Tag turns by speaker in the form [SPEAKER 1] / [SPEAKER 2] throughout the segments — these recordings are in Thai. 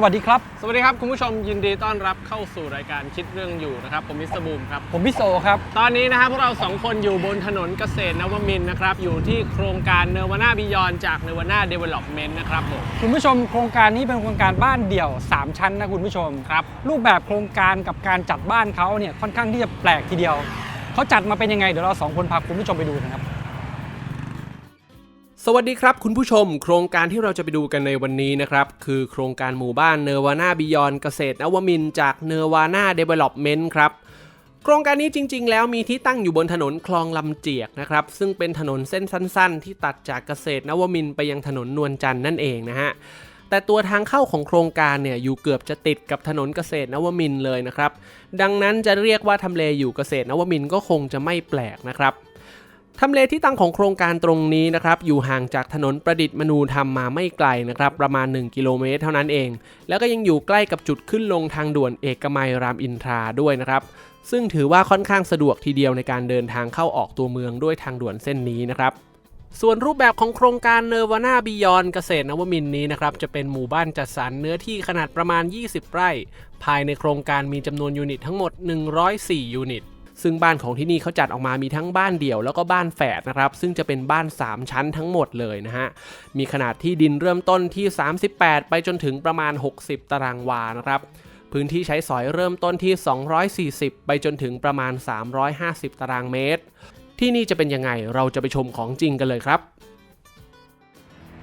[SPEAKER 1] สวัสดีครับ
[SPEAKER 2] สวัสดีครับ คุณผู้ชมยินดีต้อนรับเข้าสู่รายการคิดเรื่องอยู่นะครับ ผมมิสเตอร์บูมครับ
[SPEAKER 1] ผมพี่โซครับ
[SPEAKER 2] ตอนนี้นะครับพวกเราสองคนอยู่บนถนนเกษตรนวมินทร์นะครับ อยู่ที่โครงการเนวาน่าบิยอนจากเนวาน่าเดเวล็อปเมนต์นะครับผม
[SPEAKER 1] คุณผู้ชมโครงการนี้เป็นโครงการบ้านเดี่ยว 3 ชั้นนะคุณผู้ชม
[SPEAKER 2] ครับ
[SPEAKER 1] รูปแบบโครงการกับการจัดบ้านเขาเนี่ยค่อนข้างที่จะแปลกทีเดียวเขาจัดมาเป็นยังไงเดี๋ยวเราสองคนพาคุณผู้ชมไปดูนะครับ
[SPEAKER 3] สวัสดีครับคุณผู้ชม โครงการที่เราจะไปดูกันในวันนี้นะครับ คือโครงการหมู่บ้านเนวาน่าบิยอนเกษตรนวมินจากเนวาน่าเดเวล็อปเมนต์ครับ โครงการนี้จริง ๆ แล้วมีที่ตั้งอยู่บนถนนคลองลำเจียกนะครับ ซึ่งเป็นถนนเส้นสั้น ๆ ที่ตัดจากเกษตรนวมินไปยังถนนนวลจันทร์นั่นเองนะฮะแต่ตัวทางเข้าของโครงการเนี่ยอยู่เกือบจะติดกับถนนเกษตรนวมินเลยนะครับ ดังนั้นจะเรียกว่าทำเลอยู่เกษตรนวมินก็คงจะไม่แปลกนะครับ ทำเลที่ตั้งของโครงการตรงนี้นะครับอยู่ห่างจากถนนประดิษฐ์มนูธรรมมาไม่ไกลนะครับประมาณ 1 กิโลเมตรเท่านั้นเอง แล้วก็ยังอยู่ใกล้กับจุดขึ้นลงทางด่วนเอกมัยรามอินทราด้วยนะครับซึ่งถือว่าค่อนข้างสะดวกทีเดียวในการเดินทางเข้าออกตัวเมืองด้วยทางด่วนเส้นนี้นะครับส่วนรูปแบบของโครงการเนวาน่าบิยอนเกษตรนวมินนี้นะครับจะเป็นหมู่บ้านจัดสรรเนื้อที่ขนาดประมาณ 20 ไร่ ภายในโครงการมีจำนวนยูนิตทั้งหมด 104 ยูนิต ซึ่งบ้านของที่นี่เขาจัดออกมามีทั้งบ้านเดี่ยวแล้วก็บ้านแฝดนะครับ ซึ่งจะเป็นบ้าน 3 ชั้นทั้งหมดเลยนะฮะ มีขนาดที่ดินเริ่มต้นที่ 38 ไปจนถึงประมาณ 60 ตารางวานะครับพื้นที่ใช้สอยเริ่มต้นที่ 240 ไปจนถึงประมาณ 350 ตารางเมตร ที่นี่จะเป็นยังไงเราจะไปชมของจริงกันเลยครับ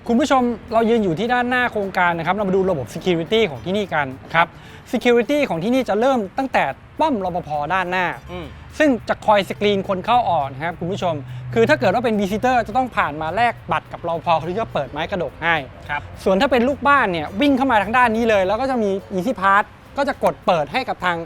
[SPEAKER 1] คุณผู้ชมเรายืนอยู่ที่ด้านหน้าโครงการนะครับ เรามาดูระบบ Security ของที่นี่กันครับ Security ของที่นี่จะเริ่มตั้งแต่ป้อมรปภด้านหน้า
[SPEAKER 2] อืม
[SPEAKER 1] ซึ่งจะคอยสกรีนคนเข้าออกนะครับคุณผู้ชม คือถ้าเกิดว่าเป็น visitor จะต้องผ่านมาแลกบัตรกับรปภเขาที่จะเปิดไม้กระดกให้
[SPEAKER 2] ครับ
[SPEAKER 1] ส่วนถ้าเป็นลูกบ้านเนี่ยวิ่งเข้ามาทางด้านนี้เลย แล้วก็จะมี easy pass ก็จะกดเปิดให้กับทาง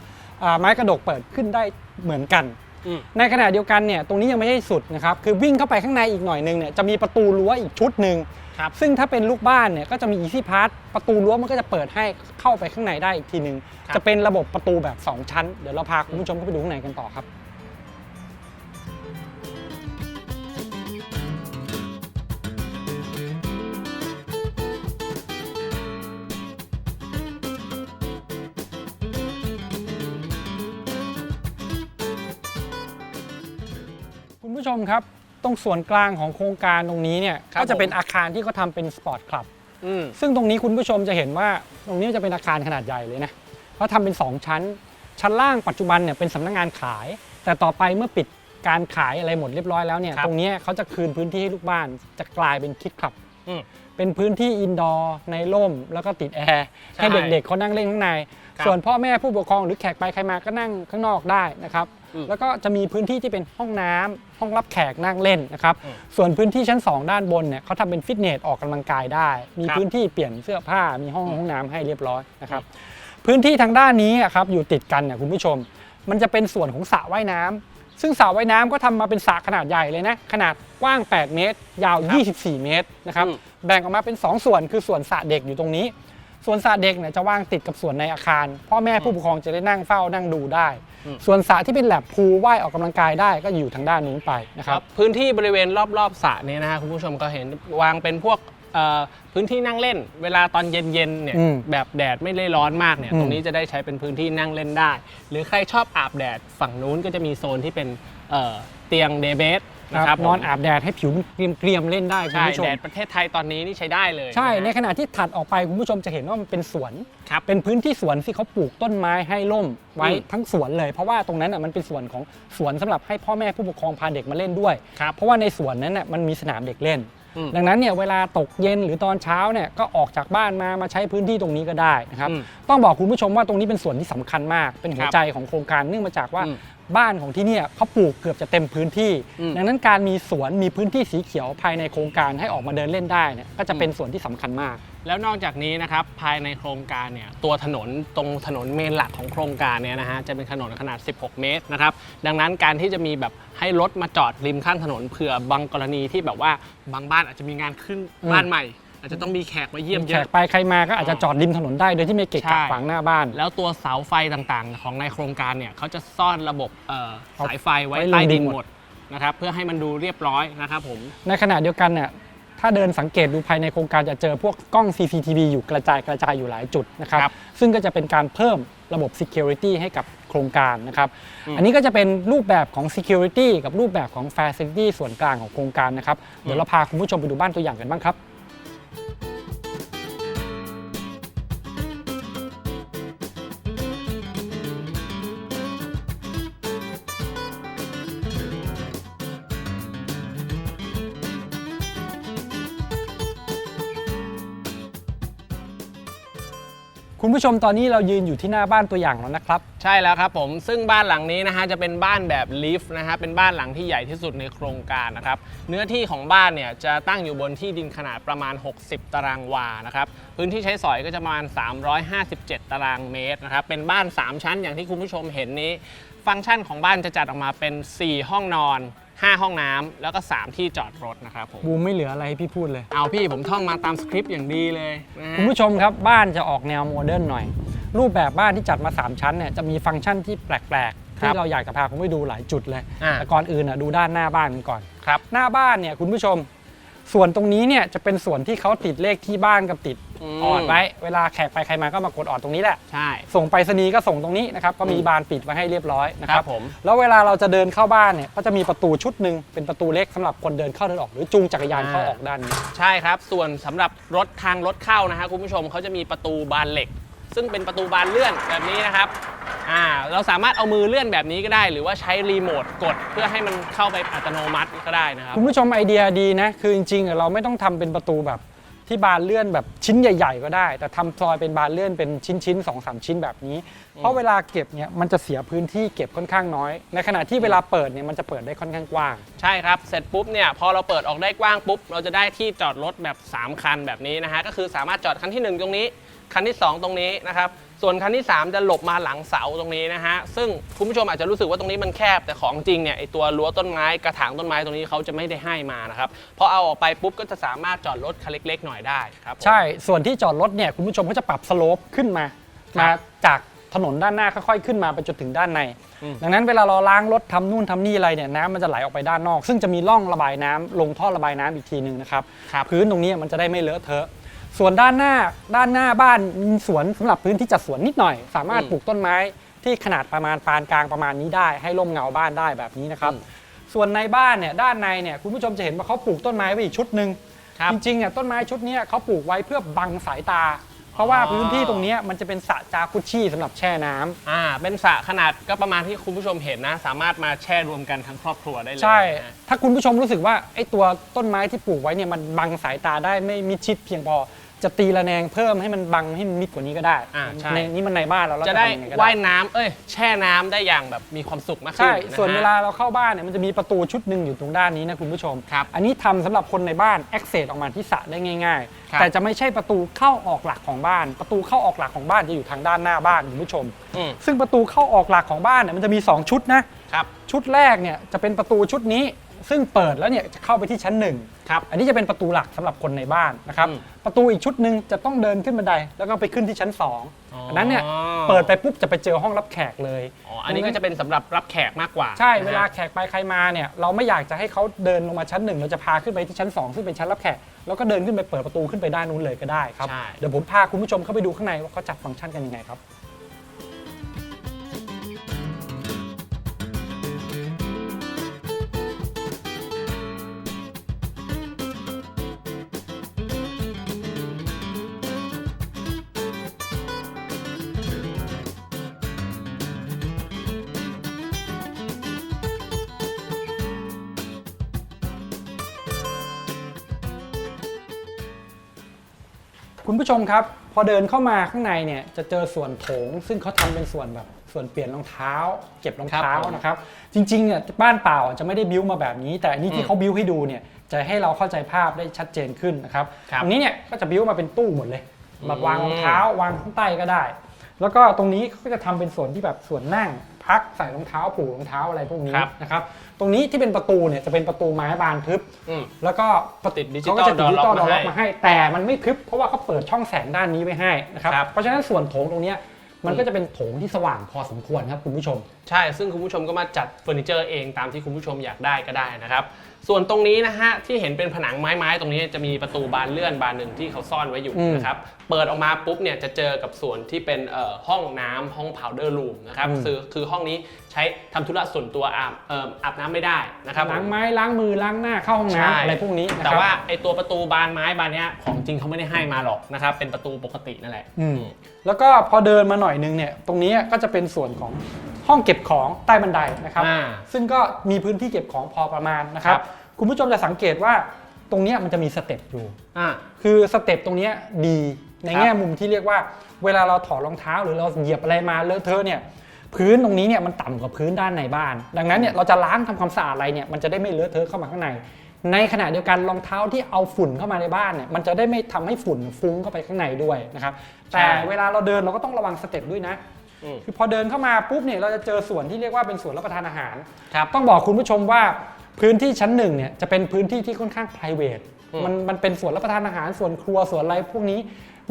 [SPEAKER 1] อ่าไม้กระดกเปิดขึ้นได้เหมือนกัน
[SPEAKER 2] อืม
[SPEAKER 1] ในขณะเดียวกันเนี่ยตรงนี้ยังไม่ใช่สุดนะครับคือวิ่งเข้าไปข้างในอีกหน่อยนึงเนี่ยจะมีประตูรั้วอีกชุดหนึ่ง
[SPEAKER 2] ครับ
[SPEAKER 1] ซึ่งถ้าเป็นลูกบ้านเนี่ยก็จะมี easy pass ประตูรั้วมันก็จะเปิดให้เข้าไปข้างในได้อีกทีหนึ่ง
[SPEAKER 2] ครับ
[SPEAKER 1] จะเป็นระบบประตูแบบ 2 ชั้น เดี๋ยวเราพาคุณผู้ชมเข้าไปดูข้างในกันต่อครับ ผู้ชมครับ ตรงส่วนกลางของโครงการตรงนี้เนี่ย
[SPEAKER 2] ครับ
[SPEAKER 1] ก็จะเป็น
[SPEAKER 2] ผม
[SPEAKER 1] อาคารที่เขาทำเป็นสปอร์ตคลับ
[SPEAKER 2] อืม
[SPEAKER 1] ซึ่งตรงนี้คุณผู้ชมจะเห็นว่าตรงนี้จะเป็นอาคารขนาดใหญ่เลยนะเขาทำเป็น 2 ชั้น ชั้นล่างปัจจุบันเนี่ยเป็นสำนักงานขาย แต่ต่อไปเมื่อปิดการขายอะไรหมดเรียบร้อยแล้วเนี่ย
[SPEAKER 2] ครับ
[SPEAKER 1] ตรงเนี้ยเขาจะคืนพื้นที่ให้ลูกบ้านจะกลายเป็นคิดคลับ
[SPEAKER 2] อืม
[SPEAKER 1] เป็นพื้นที่อินดอร์ในร่ม แล้วก็ติดแอร์
[SPEAKER 2] ใช่
[SPEAKER 1] ให้เด็กๆเขานั่งเล่นข้างใน
[SPEAKER 2] ครับ
[SPEAKER 1] ส่วนพ่อแม่ผู้ปกครองหรือแขกไปใครมาก็นั่งข้างนอกได้นะครับ
[SPEAKER 2] อืม
[SPEAKER 1] แล้วก็จะมีพื้นที่ที่เป็นห้องน้ำห้องรับแขกนั่งเล่นนะครับ
[SPEAKER 2] อืม
[SPEAKER 1] ส่วนพื้นที่ชั้น 2 ด้านบนเนี่ยเขาทำเป็นฟิตเนสออกกำลังกายได้ มี
[SPEAKER 2] ครับ
[SPEAKER 1] พื้นที่เปลี่ยนเสื้อผ้า มีห้องห้องน้ำให้เรียบร้อยนะครับ พื้นที่ทางด้านนี้อะครับอยู่ติดกันเนี่ยคุณผู้ชม มันจะเป็นส่วนของสระว่ายน้ำซึ่งสระว่ายน้ำก็ทำมาเป็นสระขนาดใหญ่เลยนะ ขนาดกว้าง 8 เมตร ยาว 24 เมตรนะครับ
[SPEAKER 2] อืม
[SPEAKER 1] แบ่งออกมาเป็น 2 ส่วน คือส่วนสระเด็กอยู่ตรงนี้ ส่วนสระเด็กเนี่ยจะวางติดกับส่วนในอาคาร พ่อแม่ผู้ปกครองจะได้นั่งเฝ้านั่งดูได้
[SPEAKER 2] อืม
[SPEAKER 1] ส่วนสระที่เป็นแลบพูลว่ายออกกำลังกายได้ก็อยู่ทางด้านนู้นไปนะค
[SPEAKER 2] ค
[SPEAKER 1] รั
[SPEAKER 2] รับบพื้นที่บริเวณรอบๆสระเนี่ยนะฮะคุณผู้ชมก็เห็นวางเป็นพวกเอ่อ พื้นที่นั่งเล่น เวลาตอนเย็นๆเนี่ย
[SPEAKER 1] อืม
[SPEAKER 2] แบบแดดไม่ได้ร้อนมากเนี่ย
[SPEAKER 1] อืม
[SPEAKER 2] ตรงนี้จะได้ใช้เป็นพื้นที่นั่งเล่นได้ หรือใครชอบอาบแดดฝั่งนู้นก็จะมีโซนที่เป็นเอ่อเตียงเดย์เบสนะค
[SPEAKER 1] ค
[SPEAKER 2] รั
[SPEAKER 1] รั
[SPEAKER 2] บบ
[SPEAKER 1] นอน
[SPEAKER 2] ผม
[SPEAKER 1] อาบแดดให้ผิวมันเกรียมๆเล่นได้คุณ
[SPEAKER 2] ใช่
[SPEAKER 1] ผู้ชม
[SPEAKER 2] แดดประเทศไทยตอนนี้นี่ใช้ได้เลย
[SPEAKER 1] ใช่ ใน
[SPEAKER 2] นะฮะ
[SPEAKER 1] ขณะที่ถัดออกไปคุณผู้ชมจะเห็นว่ามันเป็นสวน
[SPEAKER 2] ครับ
[SPEAKER 1] เป็นพื้นที่สวนที่เขาปลูกต้นไม้ให้ร่มไว้
[SPEAKER 2] อืม
[SPEAKER 1] ทั้งสวนเลยเพราะว่าตรงนั้นอะมันเป็นส่วนของสวนสำหรับให้พ่อแม่ผู้ปกครองพาเด็กมาเล่นด้วย
[SPEAKER 2] ครับ
[SPEAKER 1] เพราะว่าในสวนนั้นน่ะมันมีสนามเด็กเล่น
[SPEAKER 2] อืม
[SPEAKER 1] ดังนั้นเนี่ยเวลาตกเย็นหรือตอนเช้าเนี่ยก็ออกจากบ้านมามาใช้พื้นที่ตรงนี้ก็ได้นะครับ
[SPEAKER 2] อืม
[SPEAKER 1] ต้องบอกคุณผู้ชมว่าตรงนี้เป็นส่วนที่สำคัญมาก เป็นหัว
[SPEAKER 2] ครับ
[SPEAKER 1] ใจของโครงการเนื่องมาจากว่า
[SPEAKER 2] อืม
[SPEAKER 1] บ้านของที่เนี่ยเขาปลูกเกือบจะเต็มพื้นที่
[SPEAKER 2] อืม
[SPEAKER 1] ดังนั้นการมีสวนมีพื้นที่สีเขียวภายในโครงการให้ออกมาเดินเล่นได้เนี่ยก็จะเป็นส่วนที่สำคัญมาก
[SPEAKER 2] แล้วนอกจากนี้นะครับภายในโครงการเนี่ยตัวถนนตรงถนนเมนหลักของโครงการเนี่ยนะฮะจะเป็นถนนขนาด 16 เมตรนะครับดังนั้นการที่จะมีแบบให้รถมาจอดริมข้างถนนเผื่อบางกรณีที่แบบว่าบางบ้านอาจจะมีงานขึ้น
[SPEAKER 1] อืม
[SPEAKER 2] บ้านใหม่ อาจจะต้องมีแขกมาเยี่ยมเย
[SPEAKER 1] แข
[SPEAKER 2] อะ
[SPEAKER 1] กไปใครมาก็อาจจะจอดริมถนนได้โดยที่ไม่เกะ
[SPEAKER 2] ใช่
[SPEAKER 1] กะขวางหน้าบ้าน
[SPEAKER 2] แล้วตัวเสาไฟต่างๆ ของในโครงการเนี่ยเขาจะซ่อนระบบเอ่อ
[SPEAKER 1] เอา
[SPEAKER 2] สายไฟไว้
[SPEAKER 1] ไว้ลง
[SPEAKER 2] ใต้ดิน
[SPEAKER 1] ดินหมด
[SPEAKER 2] หมดนะครับเพื่อให้มันดูเรียบร้อยนะครับผม
[SPEAKER 1] ในขณะเดียวกันเนี่ย ถ้าเดินสังเกตดูภายในโครงการจะเจอพวกกล้อง CCTV อยู่กระจายกระจายอยู่หลายจุดนะครับ
[SPEAKER 2] ครับ
[SPEAKER 1] ซึ่งก็จะเป็นการเพิ่มระบบ Security ให้กับโครงการนะครับ
[SPEAKER 2] อืม
[SPEAKER 1] อันนี้ก็จะเป็นรูปแบบของ Security กับรูปแบบของ Facility ส่วนกลางของโครงการนะครับเดี๋ยวเราพาคุณผู้ชมไปดูบ้านตัวอย่างกันบ้างครับ คุณผู้ชมตอนนี้เรายืนอยู่ที่หน้าบ้านตัวอย่างแล้วนะครับ
[SPEAKER 2] ใช่แล้วครับผมซึ่งบ้านหลังนี้นะฮะจะเป็นบ้านแบบลิฟต์นะฮะเป็นบ้านหลังที่ใหญ่ที่สุดในโครงการนะครับเนื้อที่ของบ้านเนี่ยจะตั้งอยู่บนที่ดินขนาดประมาณ 60 ตารางวานะครับพื้นที่ใช้สอยก็จะประมาณ 357 ตารางเมตรนะครับเป็นบ้าน 3 ชั้นอย่างที่คุณผู้ชมเห็นนี้ ฟังก์ชันของบ้านจะจัดออกมาเป็น 4 ห้องนอน 5 ห้องน้ำแล้วก็ 3 ที่จอดรถนะครับผม
[SPEAKER 1] บูมไม่เหลืออะไรให้พี่พูดเลย
[SPEAKER 2] เอาพี่ผมท่องมาตามสคริปต์อย่างดีเลยนะฮะ
[SPEAKER 1] คุณผู้ชมครับบ้านจะออกแนวโมเดิร์นหน่อย รูปแบบบ้านที่จัดมา 3 ชั้นเนี่ยจะมีฟังก์ชันที่แปลกๆ ที่เราอยากจะพาคุณไปดูหลายจุดเลย
[SPEAKER 2] อ่า
[SPEAKER 1] แต่ก่อนอื่นน่ะดูด้านหน้าบ้านกันก่อน
[SPEAKER 2] ครับ
[SPEAKER 1] หน้าบ้านเนี่ยคุณผู้ชม ส่วนตรงนี้เนี่ยจะเป็นส่วนที่เขาติดเลขที่บ้านกับติด
[SPEAKER 2] ม
[SPEAKER 1] ออดไว้ เวลาแขกไปใครมาก็มากดออดตรงนี้แหละ
[SPEAKER 2] ใช่
[SPEAKER 1] ส่งไปรษณีย์ก็ส่งตรงนี้นะครับ ก็มี
[SPEAKER 2] อืม
[SPEAKER 1] บานปิดไว้ให้เรียบร้อยนะค
[SPEAKER 2] ค
[SPEAKER 1] รั
[SPEAKER 2] รับบผม
[SPEAKER 1] แล้วเวลาเราจะเดินเข้าบ้านเนี่ย ก็จะมีประตูชุดหนึ่งเป็นประตูเล็กสำหรับคนเดินเข้าเดินออกหรือจูงจักรยานเข้าออกด้านนี้
[SPEAKER 2] ใช่ครับ ส่วนสำหรับรถทางรถเข้านะฮะคุณผู้ชมเขาจะมีประตูบานเหล็ก ซึ่งเป็นประตูบานเลื่อนแบบนี้นะครับ อ่าเราสามารถเอามือเลื่อนแบบนี้ก็ได้ หรือว่าใช้รีโมทกดเพื่อให้มันเข้าไปอัตโนมัติก็ได้นะครับ
[SPEAKER 1] คุณผู้ชมไอเดียดีนะ คือจริงๆอะเราไม่ต้องทำเป็นประตูแบบที่บานเลื่อนแบบชิ้นใหญ่ ๆ ก็ได้ แต่ทำซอยเป็นบานเลื่อนเป็นชิ้นๆสองสามชิ้นแบบนี้ เพราะเวลาเก็บเนี่ยมันจะเสียพื้นที่เก็บค่อนข้างน้อย ในขณะที่เวลาเปิดเนี่ยมันจะเปิดได้ค่อนข้างกว้าง
[SPEAKER 2] ใช่ครับ เสร็จปุ๊บเนี่ยพอเราเปิดออกได้กว้างปุ๊บ เราจะได้ที่จอดรถแบบ 3 คันแบบนี้นะฮะ ก็คือสามารถจอดคันที่ 1 ตรงนี้ คันที่ 2 ตรงนี้นะครับ ส่วนคันที่ 3 จะหลบมาหลังเสาตรงนี้นะฮะ ซึ่งคุณผู้ชมอาจจะรู้สึกว่าตรงนี้มันแคบ แต่ของจริงเนี่ยไอตัวรั้วต้นไม้กระถางต้นไม้ตรงนี้เขาจะไม่ได้ให้มานะครับพอเอาออกไปปุ๊บก็จะสามารถจอดรถคันเล็กๆหน่อยได้ครับผม
[SPEAKER 1] ใช่ ส่วนที่จอดรถเนี่ยคุณผู้ชมก็จะปรับสโลปขึ้นมา
[SPEAKER 2] ครับ
[SPEAKER 1] มาจากถนนด้านหน้าค่อยๆขึ้นมาไปจนถึงด้านใน
[SPEAKER 2] อืม
[SPEAKER 1] ดังนั้นเวลาเราล้างรถทำนู่นทำนี่อะไรเนี่ยน้ำมันจะไหลออกไปด้านนอก ซึ่งจะมีร่องระบายน้ำลงท่อระบายน้ำอีกทีหนึ่งนะครับ
[SPEAKER 2] ครับ
[SPEAKER 1] พื้นตรงนี้มันจะได้ไม่เลอะเทอะ ส่วนด้านหน้าด้านหน้าบ้านมีสวนสำหรับพื้นที่จัดสวนนิดหน่อย สามารถ
[SPEAKER 2] อืม
[SPEAKER 1] ปลูกต้นไม้ที่ขนาดประมาณปานกลางประมาณนี้ได้ ให้ร่มเงาบ้านได้แบบนี้นะครับ
[SPEAKER 2] อืม
[SPEAKER 1] ส่วนในบ้านเนี่ยด้านในเนี่ยคุณผู้ชมจะเห็นว่าเขาปลูกต้นไม้ไว้อีกชุดหนึ่ง
[SPEAKER 2] ครับ
[SPEAKER 1] จริงๆเนี่ยต้นไม้ชุดเนี้ยเขาปลูกไว้เพื่อบังสายตา เพราะว่า
[SPEAKER 2] อ๋อ
[SPEAKER 1] พื้นที่ตรงเนี้ยมันจะเป็นสระจากุชชี่สำหรับแช่น้ำ
[SPEAKER 2] อ่า เป็นสระขนาดก็ประมาณที่คุณผู้ชมเห็นนะ สามารถมาแช่รวมกันทั้งครอบครัวได้เลย
[SPEAKER 1] ใช่
[SPEAKER 2] นะ
[SPEAKER 1] ถ้าคุณผู้ชมรู้สึกว่าไอ้ตัวต้นไม้ที่ปลูกไว้เนี่ยมันบังสายตาได้ไม่มิดชิดเพียงพอ จะตีระแนงเพิ่มให้มันบังให้มันมิดกว่านี้ก็ได้
[SPEAKER 2] อ่าใช่
[SPEAKER 1] ในนี่มันในบ้านเราเรา
[SPEAKER 2] จะได้
[SPEAKER 1] ทำยังไงก็
[SPEAKER 2] ว่ายน้ำเอ้ย แช่น้ำได้อย่างแบบมีความสุขมากขึ้น
[SPEAKER 1] ใช่ะ
[SPEAKER 2] ฮะ
[SPEAKER 1] ส่วนเวลาเราเข้าบ้านเนี่ยมันจะมีประตูชุดหนึ่งอยู่ตรงด้านนี้นะคุณผู้ชม
[SPEAKER 2] ครับ
[SPEAKER 1] อันนี้ทำสำหรับคนในบ้าน access ออกมาที่สระได้ง่าย
[SPEAKER 2] ครับ
[SPEAKER 1] ๆแต่จะไม่ใช่ประตูเข้าออกหลักของบ้าน ประตูเข้าออกหลักของบ้านจะอยู่ทางด้านหน้าบ้านคุณผู้ชม
[SPEAKER 2] อืม
[SPEAKER 1] ซึ่งประตูเข้าออกหลักของบ้านเนี่ยมันจะมี 2 ชุดนะ
[SPEAKER 2] ครับ
[SPEAKER 1] ชุดแรกเนี่ยจะเป็นประตูชุดนี้ ซึ่งเปิดแล้วเนี่ยจะเข้าไปที่ชั้นหนึ่ง
[SPEAKER 2] ครับ
[SPEAKER 1] อันนี้จะเป็นประตูหลักสำหรับคนในบ้านนะครับ
[SPEAKER 2] อืม
[SPEAKER 1] ประตูอีกชุดหนึ่งจะต้องเดินขึ้นบันไดแล้วก็ไปขึ้นที่ชั้น2
[SPEAKER 2] อ๋ออั
[SPEAKER 1] อันนั้นเนี่ยเปิดไปปุ๊บจะไปเจอห้องรับแขกเลย
[SPEAKER 2] อ๋ออันนี้ก็จะเป็นสำหรับรับแขกมากกว่า
[SPEAKER 1] ใช่
[SPEAKER 2] นะฮะ
[SPEAKER 1] เวลาแขกไปใครมาเนี่ยเราไม่อยากจะให้เขาเดินลงมาชั้นหนึ่งเราจะพาขึ้นไปที่ชั้น 2 ซึ่งเป็นชั้นรับแขกแล้วก็เดินขึ้นไปเปิดประตูขึ้นไปด้านนู้นเลยก็ได้ครับ
[SPEAKER 2] ใช่
[SPEAKER 1] เดี๋ยวผมพาคุณผู้ชมเข้าไปดูข้างในว่าเขาจัดฟังก์ชันกันยังไงครับ คุณผู้ชมครับ พอเดินเข้ามาข้างในเนี่ยจะเจอส่วนโถง ซึ่งเขาทำเป็นส่วนแบบส่วนเปลี่ยนรองเท้า เก็บรองเท้า
[SPEAKER 2] ครับผม
[SPEAKER 1] นะครับ จริงๆเนี่ยบ้านเปล่าจะไม่ได้บิ้วมาแบบนี้ แต่อันนี้
[SPEAKER 2] อื
[SPEAKER 1] ที่
[SPEAKER 2] ม
[SPEAKER 1] เขาบิ้วให้ดูเนี่ยจะให้เราเข้าใจภาพได้ชัดเจนขึ้นนะครับ
[SPEAKER 2] ครับ
[SPEAKER 1] ตรงนี้เนี่ยก็จะบิ้วมาเป็นตู้หมดเลยแบบ
[SPEAKER 2] อืม
[SPEAKER 1] วางรองเท้าวางข้างใต้ก็ได้ แล้วก็ตรงนี้เขาก็จะทำเป็นส่วนที่แบบส่วนนั่ง พักใส่รองเท้าผูกรองเท้าอะไรพวกนี้
[SPEAKER 2] ครับ
[SPEAKER 1] นะครับ ตรงนี้ที่เป็นประตูเนี่ยจะเป็นประตูไม้บานทึบ
[SPEAKER 2] อืม
[SPEAKER 1] แล้วก็
[SPEAKER 2] ติดดิจิ
[SPEAKER 1] เขา
[SPEAKER 2] ตอ
[SPEAKER 1] ก็
[SPEAKER 2] ล
[SPEAKER 1] จะติดดิจิตอล
[SPEAKER 2] door
[SPEAKER 1] ดอ
[SPEAKER 2] lock
[SPEAKER 1] ล็อก
[SPEAKER 2] มา
[SPEAKER 1] มา
[SPEAKER 2] ให้
[SPEAKER 1] ให้ แต่มันไม่ทึบเพราะว่าเขาเปิดช่องแสงด้านนี้ไว้ให้นะครับ
[SPEAKER 2] ครับ
[SPEAKER 1] เพราะฉะนั้นส่วนโถงตรงเนี้ยมันก็จะเป็นโถงที่สว่างพอสมควรครับคุณผู้ชม
[SPEAKER 2] ใช่ ซึ่งคุณผู้ชมก็มาจัดเฟอร์นิเจอร์เองตามที่คุณผู้ชมอยากได้ก็ได้นะครับ ส่วนตรงนี้นะฮะที่เห็นเป็นผนังไม้ๆตรงนี้จะมีประตูบานเลื่อนบานหนึ่งที่เขาซ่อนไว้อยู่
[SPEAKER 1] อืม
[SPEAKER 2] นะครับเปิดออกมาปุ๊บเนี่ยจะเจอกับส่วนที่เป็นเอ่อห้องน้ำห้อง powder room นะครับ
[SPEAKER 1] อืม
[SPEAKER 2] คือคือห้องนี้ใช้ทำธุระส่วนตัวอาบเอ่ออาบน้ำไม่ได้นะครับ
[SPEAKER 1] ล้าง
[SPEAKER 2] ผม
[SPEAKER 1] ไม้ล้างมือล้างหน้าเข้าห้องน้ำอะไรพวกนี้นะ
[SPEAKER 2] แต่
[SPEAKER 1] ครับ
[SPEAKER 2] ว่าไอตัวประตูบานไม้บานเนี้ยของจริงเขาไม่ได้ให้มาหรอกนะครับเป็นประตูปกตินั่นแหละ
[SPEAKER 1] อืมแล้วก็พอเดินมาหน่อยนึงเนี่ยตรงนี้ก็จะเป็นส่วนของ ห้องเก็บของใต้บันไดนะครับ
[SPEAKER 2] อ่า
[SPEAKER 1] ซึ่งก็มีพื้นที่เก็บของพอประมาณนะครับ
[SPEAKER 2] ครับ
[SPEAKER 1] คุณผู้ชมจะสังเกตว่าตรงเนี้ยมันจะมีสเต็ปอยู่
[SPEAKER 2] อ่า
[SPEAKER 1] คือสเต็ปตรงเนี้ยดีใน
[SPEAKER 2] ครับ
[SPEAKER 1] แง่มุมที่เรียกว่า เวลาเราถอดรองเท้าหรือเราเหยียบอะไรมาเลอะเทอะเนี่ยพื้นตรงนี้เนี่ยมันต่ำกว่าพื้นด้านในบ้าน ดังนั้นเนี่ยเราจะล้างทำความสะอาดอะไรเนี่ยมันจะได้ไม่เลอะเทอะเข้ามาข้างใน ในขณะเดียวกันรองเท้าที่เอาฝุ่นเข้ามาในบ้านเนี่ยมันจะได้ไม่ทำให้ฝุ่นฟุ้งเข้าไปข้างในด้วยนะครับแต่เวลาเราเดินเราก็ต้องระวังสเต็ปด้วยนะ
[SPEAKER 2] อืม
[SPEAKER 1] คือพอเดินเข้ามาปุ๊บเนี่ยเราจะเจอส่วนที่เรียกว่าเป็นส่วนรับประทานอาหาร
[SPEAKER 2] ครับ
[SPEAKER 1] ต้องบอกคุณผู้ชมว่าพื้นที่ชั้นหนึ่งเนี่ยจะเป็นพื้นที่ที่ค่อนข้าง p r i v a t
[SPEAKER 2] อืม
[SPEAKER 1] มันมันเป็นส่วนรับประทานอาหารส่วนครัวส่วนอะไรพวกนี้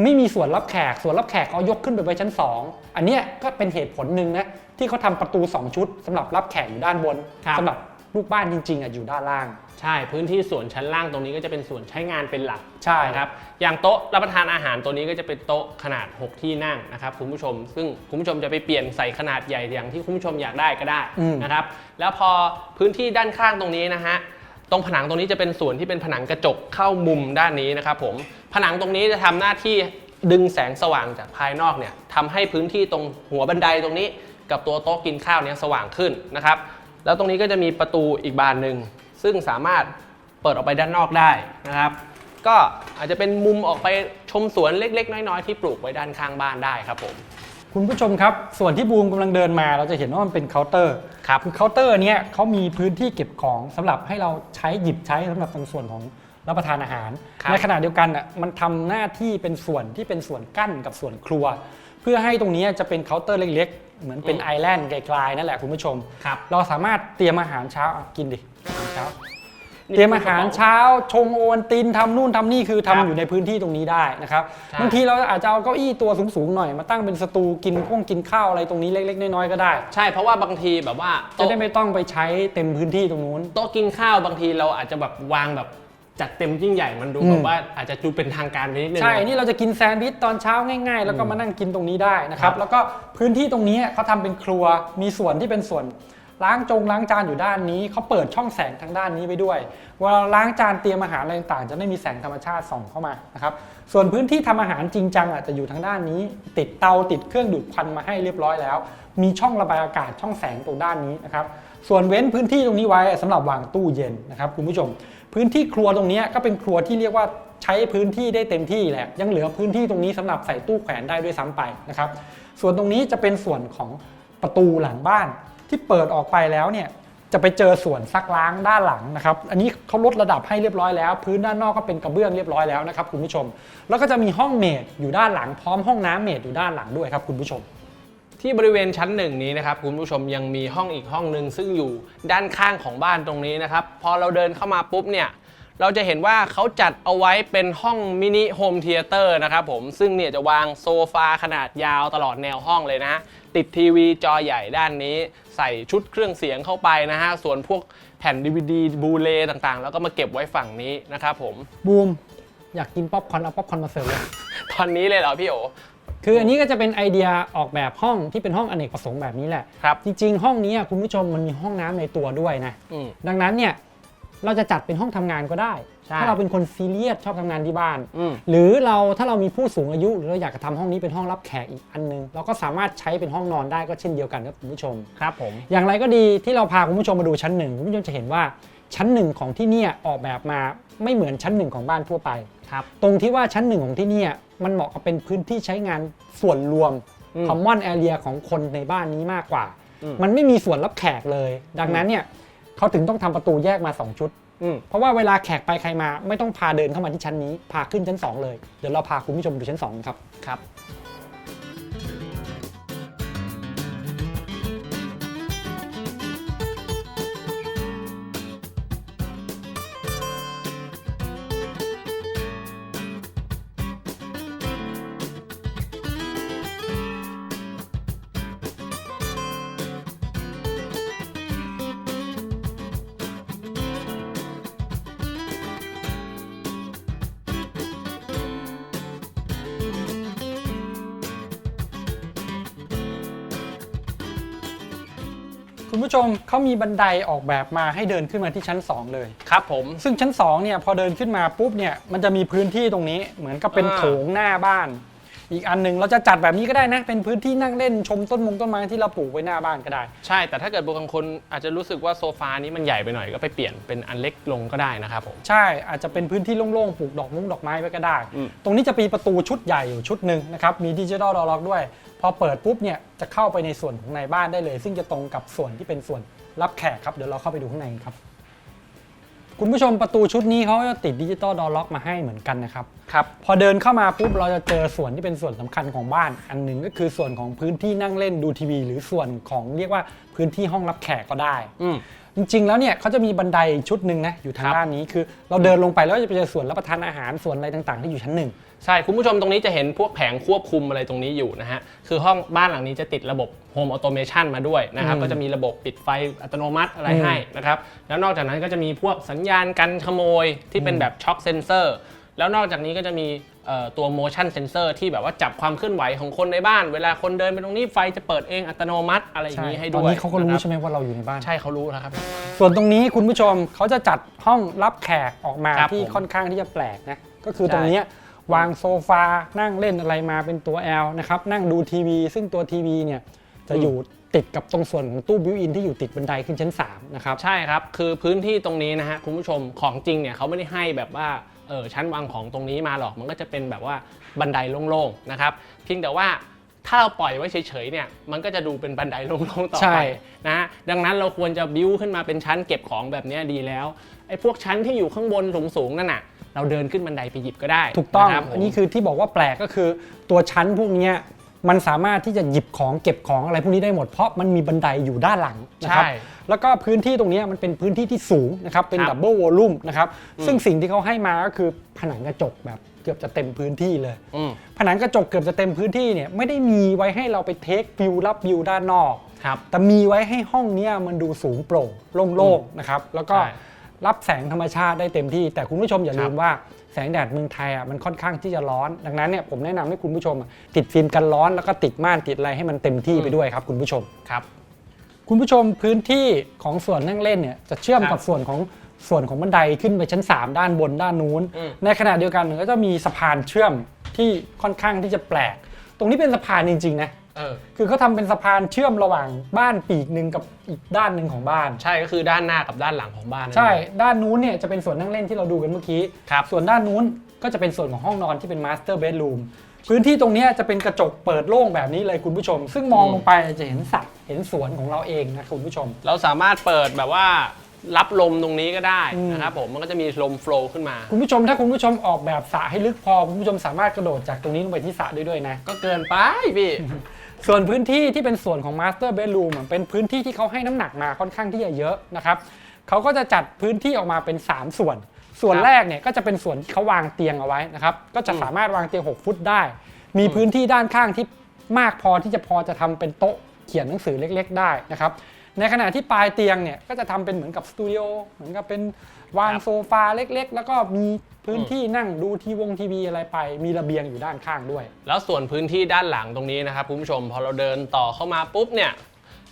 [SPEAKER 1] ไม่มีส่วนรับแขกส่วนรับแขกเอายกขึ้นไปไว้ชั้น 2 อันเนี้ยก็เป็นเหตุผลหนึ่งนะที่เขาทำประตู 2 ชุดสำหรับรับแขกอยู่ด้านบน
[SPEAKER 2] ครับ
[SPEAKER 1] สำหรับลูกบ้านจริงๆอะอยู่ด้านล่าง
[SPEAKER 2] ใช่พื้นที่ส่วนชั้นล่างตรงนี้ก็จะเป็นส่วนใช้งานเป็นหลัก
[SPEAKER 1] ใช่
[SPEAKER 2] นะครับอย่างโต๊ะรับประทานอาหารตัวนี้ก็จะเป็นโต๊ะขนาด 6 ที่นั่งนะครับคุณผู้ชม ซึ่งคุณผู้ชมจะไปเปลี่ยนใส่ขนาดใหญ่อย่างที่คุณผู้ชมอยากได้ก็ได้
[SPEAKER 1] อืม
[SPEAKER 2] นะครับแล้วพอพื้นที่ด้านข้างตรงนี้นะฮะตรงผนังตรงนี้จะเป็นส่วนที่เป็นผนังกระจกเข้ามุมด้านนี้นะครับผมผนังตรงนี้จะทำหน้าที่ดึงแสงสว่างจากภายนอกเนี่ยทำให้พื้นที่ตรงหัวบันไดตรงนี้ กับตัวโต๊ะกินข้าวเนี่ยสว่างขึ้นนะครับแล้วตรงนี้ก็จะมีประตูอีกบานหนึ่ง ซึ่งสามารถเปิดออกไปด้านนอกได้นะครับ ก็อาจจะเป็นมุมออกไปชมสวนเล็ก ๆ น้อยๆที่ปลูกไว้ด้านข้างบ้านได้ครับผม
[SPEAKER 1] คุณผู้ชมครับ ส่วนที่บูมกำลังเดินมาเราจะเห็นว่ามันเป็นเคาน์เตอร์
[SPEAKER 2] ครับ
[SPEAKER 1] คือเคาน์เตอร์เนี้ยเขามีพื้นที่เก็บของสำหรับให้เราใช้หยิบใช้สำหรับตรงส่วนของรับประทานอาหาร
[SPEAKER 2] ครับ
[SPEAKER 1] ในขณะเดียวกันอะมันทำหน้าที่เป็นส่วนที่เป็นส่วนกั้นกับส่วนครัว เพื่อให้ตรงนี้จะเป็นเคาน์เตอร์เล็ก ๆ เหมือนเป็นไอแลนด์ไกลๆนั่นแหละคุณผู้ชม
[SPEAKER 2] ครับ
[SPEAKER 1] เราสามารถเตรียมอาหารเช้าอะกินดิ อาหารเช้าเตรียมอาหารเช้าชงโอวัลตินทำนู่นทำนี่คือทำ
[SPEAKER 2] ครับ
[SPEAKER 1] อยู่ในพื้นที่ตรงนี้ได้นะครับ
[SPEAKER 2] ใช่
[SPEAKER 1] บางทีเราอาจจะเอาเก้าอี้ตัวสูงๆหน่อยมาตั้งเป็นสตูกินพวกกินข้าวอะไรตรงนี้เล็กๆน้อยๆก็ได้
[SPEAKER 2] ใช่เพราะว่าบางทีแบบว่า
[SPEAKER 1] จะ
[SPEAKER 2] โต๊ะ
[SPEAKER 1] ได้ไม่ต้องไปใช้เต็มพื้นที่ตรงนู้น
[SPEAKER 2] โต๊ะกินข้าวบางทีเราอาจจะแบบวางแบบจัดเต็มยิ่งใหญ่มันดู
[SPEAKER 1] อืม
[SPEAKER 2] แบบว่าอาจจะดูเป็นทางการไปนิดนึง
[SPEAKER 1] ใช่นี่เราจะกินแซนด์วิชตอนเช้าง่าย ๆ แล้วก็มานั่งกินตรงนี้ได้นะครับ
[SPEAKER 2] ครับ
[SPEAKER 1] แล้วก็พื้นที่ตรงนี้เขาทำเป็นครัวมีส่วนที่เป็นส่วน ล้างจงล้างจานอยู่ด้านนี้เขาเปิดช่องแสงทางด้านนี้ไปด้วยเวลาล้างจานเตรียมอาหารอะไรต่างๆจะไม่มีแสงธรรมชาติส่องเข้ามานะครับส่วนพื้นที่ทำอาหารจริงจังอะจะอยู่ทางด้านนี้ ติดเตาติดเครื่องดูดควันมาให้เรียบร้อยแล้ว มีช่องระบายอากาศช่องแสงตรงด้านนี้นะครับส่วนเว้นพื้นที่ตรงนี้ไว้สำหรับวางตู้เย็นนะครับคุณผู้ชม พื้นที่ครัวตรงนี้ก็เป็นครัวที่เรียกว่าใช้พื้นที่ได้เต็มที่แหละ ยังเหลือพื้นที่ตรงนี้สำหรับใส่ตู้แขวนได้ด้วยซ้ำไปนะครับส่วนตรงนี้จะเป็นส่วนของประตูหลังบ้าน ที่เปิดออกไปแล้วเนี่ยจะไปเจอส่วนซักล้างด้านหลังนะครับ อันนี้เขาลดระดับให้เรียบร้อยแล้ว พื้นด้านนอกก็เป็นกระเบื้องเรียบร้อยแล้วนะครับคุณผู้ชม แล้วก็จะมีห้องเมดอยู่ด้านหลังพร้อมห้องน้ำเมดอยู่ด้านหลังด้วยครับคุณผู้ชม
[SPEAKER 2] ที่บริเวณชั้นหนึ่งนี้นะครับคุณผู้ชมยังมีห้องอีกห้องหนึ่งซึ่งอยู่ด้านข้างของบ้านตรงนี้นะครับพอเราเดินเข้ามาปุ๊บเนี่ย เราจะเห็นว่าเขาจัดเอาไว้เป็นห้องมินิโฮมเทเตอร์นะครับผมซึ่งเนี่ยจะวางโซฟาขนาดยาวตลอดแนวห้องเลยนะฮะติดทีวีจอใหญ่ด้านนี้ ใส่ชุดเครื่องเสียงเข้าไปนะฮะ ส่วนพวกแผ่น DVD บูเลต่างๆ แล้วก็มาเก็บไว้ฝั่งนี้นะครับผม
[SPEAKER 1] บูม อยากกินป๊อปคอร์นเอาป๊อปคอร์นมาเสิร์ฟเลย
[SPEAKER 2] ตอนนี้เลยเหรอพี่โอ
[SPEAKER 1] คืออันนี้ก็จะเป็นไอเดียออกแบบห้องที่เป็นห้องอเนกประสงค์แบบนี้แหละ
[SPEAKER 2] ครับ
[SPEAKER 1] จริง ๆ ห้องนี้อะคุณผู้ชมมันมีห้องน้ำในตัวด้วยนะ
[SPEAKER 2] อืม
[SPEAKER 1] ดังนั้นเนี่ย เราจะจัดเป็นห้องทำงานก็ได้
[SPEAKER 2] ใช่
[SPEAKER 1] ถ้าเราเป็นคนซีเรียสชอบทำงานที่บ้าน
[SPEAKER 2] อืม
[SPEAKER 1] หรือเราถ้าเรามีผู้สูงอายุหรือเราอยากจะทำห้องนี้เป็นห้องรับแขกอีกอันนึง เราก็สามารถใช้เป็นห้องนอนได้ก็เช่นเดียวกันครับคุณผู้ชม
[SPEAKER 2] ครับผม
[SPEAKER 1] อย่างไรก็ดีที่เราพาคุณผู้ชมมาดูชั้นหนึ่งคุณผู้ชมจะเห็นว่าชั้นหนึ่งของที่เนี่ยออกแบบมาไม่เหมือนชั้นหนึ่งของบ้านทั่วไป
[SPEAKER 2] ครับ
[SPEAKER 1] ตรงที่ว่าชั้นหนึ่งของที่เนี่ยมันเหมาะกับเป็นพื้นที่ใช้งานส่วนรวม
[SPEAKER 2] อืม
[SPEAKER 1] common area ของคนในบ้านนี้มากกว่า
[SPEAKER 2] อืม
[SPEAKER 1] มันไม่มีส่วนรับแขกเลย ดังนั้นเนี่ย เขาถึงต้องทำประตูแยกมา 2 ชุด
[SPEAKER 2] อืม
[SPEAKER 1] เพราะว่าเวลาแขกไปใครมา ไม่ต้องพาเดินเข้ามาที่ชั้นนี้ พาขึ้นชั้น 2 เลย เดี๋ยวเราพาคุณผู้ชมดูชั้น 2 ครับ
[SPEAKER 2] ครับ
[SPEAKER 1] คุณผู้ชมเขามีบันไดออกแบบมาให้เดินขึ้นมาที่ชั้น 2 เลย
[SPEAKER 2] ครับผม
[SPEAKER 1] ซึ่งชั้น2เนี่ยพอเดินขึ้นมาปุ๊บเนี่ยมันจะมีพื้นที่ตรงนี้เหมือนกับเป็น
[SPEAKER 2] อ่า
[SPEAKER 1] โถงหน้าบ้าน อีกอันหนึ่งเราจะจัดแบบนี้ก็ได้นะ เป็นพื้นที่นั่งเล่นชมต้นมงต้นไม้ที่เราปลูกไว้หน้าบ้านก็ได้
[SPEAKER 2] ใช่แต่ถ้าเกิดบางคนอาจจะรู้สึกว่าโซฟานี้มันใหญ่ไปหน่อยก็ไปเปลี่ยนเป็นอันเล็กลงก็ได้นะครับผม
[SPEAKER 1] ใช่อาจจะเป็นพื้นที่โล่งๆปลูกดอกมุ้งดอกไม้ไว้ก็ได้
[SPEAKER 2] อืม
[SPEAKER 1] ตรงนี้จะมีประตูชุดใหญ่อยู่ชุดหนึ่งนะครับมีดิจิทัลดอร์ล็อกด้วย พอเปิดปุ๊บเนี่ยจะเข้าไปในส่วนของในบ้านได้เลย ซึ่งจะตรงกับส่วนที่เป็นส่วนรับแขกครับเดี๋ยวเราเข้าไปดูข้างในกันครับ คุณผู้ชมประตูชุดนี้เขาจะติดดิจิตอลดอร์ล็อกมาให้เหมือนกันนะครับ
[SPEAKER 2] ครับ
[SPEAKER 1] พอเดินเข้ามาปุ๊บเราจะเจอส่วนที่เป็นส่วนสำคัญของบ้าน อันหนึ่งก็คือส่วนของพื้นที่นั่งเล่นดูทีวี หรือส่วนของเรียกว่าพื้นที่ห้องรับแขกก็ได้
[SPEAKER 2] อืม
[SPEAKER 1] จริง ๆ แล้วเนี่ยเขาจะมีบันไดชุดหนึ่งนะอยู่ทาง
[SPEAKER 2] ครับ
[SPEAKER 1] ด้านนี้คือ เราเดินลงไปแล้วจะไปเจอส่วนรับประทานอาหารส่วนอะไรต่างๆ ที่อยู่ชั้นหนึ่ง
[SPEAKER 2] ใช่ คุณผู้ชมตรงนี้จะเห็นพวกแผงควบคุมอะไรตรงนี้อยู่นะฮะ คือห้องบ้านหลังนี้จะติดระบบ Home Automation มาด้วยนะครับ
[SPEAKER 1] อืม
[SPEAKER 2] ก็จะมีระบบปิดไฟอัตโนมัติอะไร
[SPEAKER 1] อืม
[SPEAKER 2] ให้นะครับ แล้วนอกจากนั้นก็จะมีพวกสัญญาณกันขโมยที่เป็นแบบช็อคเซนเซอร์ แล้วนอกจากนี้ก็จะมีเอ่อตัว motion sensor ที่แบบว่าจับความเคลื่อนไหวของคนในบ้าน เวลาคนเดินไปตรงนี้ไฟจะเปิดเองอัตโนมัติอะไรอย่างนี้ให้
[SPEAKER 1] ต
[SPEAKER 2] ด้
[SPEAKER 1] อน
[SPEAKER 2] วย
[SPEAKER 1] นี้เขาก็รู้
[SPEAKER 2] นะครับ
[SPEAKER 1] ใช่ไหมว่าเราอยู่ในบ้าน
[SPEAKER 2] ใช่เขารู้แล้วครับ
[SPEAKER 1] ส่วนตรงนี้คุณผู้ชมเขาจะจัดห้องรับแขกออกมา
[SPEAKER 2] ครับ
[SPEAKER 1] ที่
[SPEAKER 2] ผม
[SPEAKER 1] ค่อนข้างที่จะแปลกนะก็คือ
[SPEAKER 2] ใช่
[SPEAKER 1] ตรงเนี้ยวางโซฟา นั่งเล่นอะไรมาเป็นตัว L นะครับ นั่งดูทีวี ซึ่งตัวทีวีเนี่ยจะอยู่ติดกับตรงส่วนของตู้บิวอินที่อยู่ติดบันไดขึ้นชั้น3นะครับ
[SPEAKER 2] ใช่ครับ คือพื้นที่ตรงนี้นะฮะคุณผู้ชมของจริงเนี่ยเขาไม่ได้ให้แบบว่า เออชั้นวางของตรงนี้มาหรอกมันก็จะเป็นแบบว่าบันไดโล่งๆนะครับเพียงแต่ว่าถ้าเราปล่อยไว้เฉยๆเนี่ยมันก็จะดูเป็นบันไดโล่งๆต่อ
[SPEAKER 1] ใช่
[SPEAKER 2] ไปนะฮะดังนั้นเราควรจะบิ้วขึ้นมาเป็นชั้นเก็บของแบบเนี้ยดีแล้วไอ้พวกชั้นที่อยู่ข้างบนสูงๆนั่นน่ะเราเดินขึ้นบันไดไปหยิบก็ได้
[SPEAKER 1] ถูกต้องะ
[SPEAKER 2] ครับผม
[SPEAKER 1] อันนี้คือที่บอกว่าแปลกก็คือตัวชั้นพวกเนี้ย มันสามารถที่จะหยิบของเก็บของอะไรพวกนี้ได้หมดเพราะมันมีบันไดอยู่ด้านหลังนะครับ
[SPEAKER 2] ใช่
[SPEAKER 1] แล้วก็พื้นที่ตรงเนี้ยมันเป็นพื้นที่ที่สูงนะครับ เป็น
[SPEAKER 2] ครับ
[SPEAKER 1] ดับเบิลวอลลุ่มนะครับ ซึ่งสิ่งที่เขาให้มาก็คือผนังกระจกแบบเกือบจะเต็มพื้นที่เลย
[SPEAKER 2] อืม
[SPEAKER 1] ผนังกระจกเกือบจะเต็มพื้นที่เนี่ยไม่ได้มีไว้ให้เราไปเทควิวรับวิวด้านนอก
[SPEAKER 2] ครับ
[SPEAKER 1] แต่มีไว้ให้ห้องเนี้ยมันดูสูงโปร่งโล่งๆนะครับ แล้วก็
[SPEAKER 2] ใช่
[SPEAKER 1] รับแสงธรรมชาติได้เต็มที่ แต่คุณผู้ชมอย่า
[SPEAKER 2] ครับ
[SPEAKER 1] ลืมว่าแสงแดดเมืองไทยอะมันค่อนข้างที่จะร้อน ดังนั้นเนี่ยผมแนะนำให้คุณผู้ชมอะติดฟิล์มกันร้อนแล้วก็ติดม่านติดอะไรให้มันเต็มที่ไปด้วยครับคุณผู้ชม
[SPEAKER 2] ครับ
[SPEAKER 1] คุณผู้ชมพื้นที่ของส่วนนั่งเล่นเนี่ยจะเชื่อม
[SPEAKER 2] ครับ
[SPEAKER 1] กับส่วนของส่วนของบันไดขึ้นไปชั้น 3 ด้านบนด้านนู้น
[SPEAKER 2] อืม
[SPEAKER 1] ในขณะเดียวกันมันก็จะมีสะพานเชื่อมที่ค่อนข้างที่จะแปลก ตรงนี้เป็นสะพานจริงๆนะ
[SPEAKER 2] เออ
[SPEAKER 1] คือเขาทำเป็นสะพานเชื่อมระหว่างบ้านปีกหนึ่งกับอีกด้านหนึ่งของบ้าน
[SPEAKER 2] ใช่ก็คือด้านหน้ากับด้านหลังของบ้านนั่น
[SPEAKER 1] ใช่
[SPEAKER 2] เอง
[SPEAKER 1] ด้านนู้นเนี่ยจะเป็นส่วนนั่งเล่นที่เราดูกันเมื่อกี้
[SPEAKER 2] ครับ
[SPEAKER 1] ส่วนด้านนู้นก็จะเป็นส่วนของห้องนอนที่เป็นมาสเตอร์เบดรูม พื้นที่ตรงเนี้ยจะเป็นกระจกเปิดโล่งแบบนี้เลยคุณผู้ชม ซึ่งมองลงไปจะเห็นสระเห็นสวนของเราเองนะคุณผู้ชม
[SPEAKER 2] เราสามารถเปิดแบบว่ารับลมตรงนี้ก็ได้
[SPEAKER 1] อืม
[SPEAKER 2] นะครับผมมันก็จะมีลมโฟลว์ขึ้นมา
[SPEAKER 1] คุณผู้ชมถ้าคุณผู้ชมออกแบบสระให้ลึกพอคุณผู้ชมสามารถกระโดดจากตรงนี้ลงไปที่สระได้ด้วยนะ
[SPEAKER 2] ก็เกินไปพี่
[SPEAKER 1] ส่วนพื้นที่ที่เป็นส่วนของ Master Bedroom เป็นพื้นที่ที่เขาให้น้ำหนักมาค่อนข้างที่จะเยอะนะครับเขาก็จะจัดพื้นที่ออกมาเป็น 3 ส่วน ส่วนแรกเนี่ยก็จะเป็นส่วนที่เขาวางเตียงเอาไว้นะครับก็จะสามารถวางเตียง 6 ฟุตได้ มีพื้นที่ด้านข้างที่มากพอที่จะพอจะทำเป็นโต๊ะเขียนหนังสือเล็ก ๆ ได้นะครับ ในขณะที่ปลายเตียงเนี่ยก็จะทำเป็นเหมือนกับสตูดิโอเหมือนกับเป็นวางโซฟาเล็กๆ แล้วก็มีพื้นที่นั่งดูทีวงทีวีอะไรไป มีระเบียงอยู่ด้านข้างด้วย
[SPEAKER 2] แล้วส่วนพื้นที่ด้านหลังตรงนี้นะครับคุณผู้ชมพอเราเดินต่อเข้ามาปุ๊บเนี่ย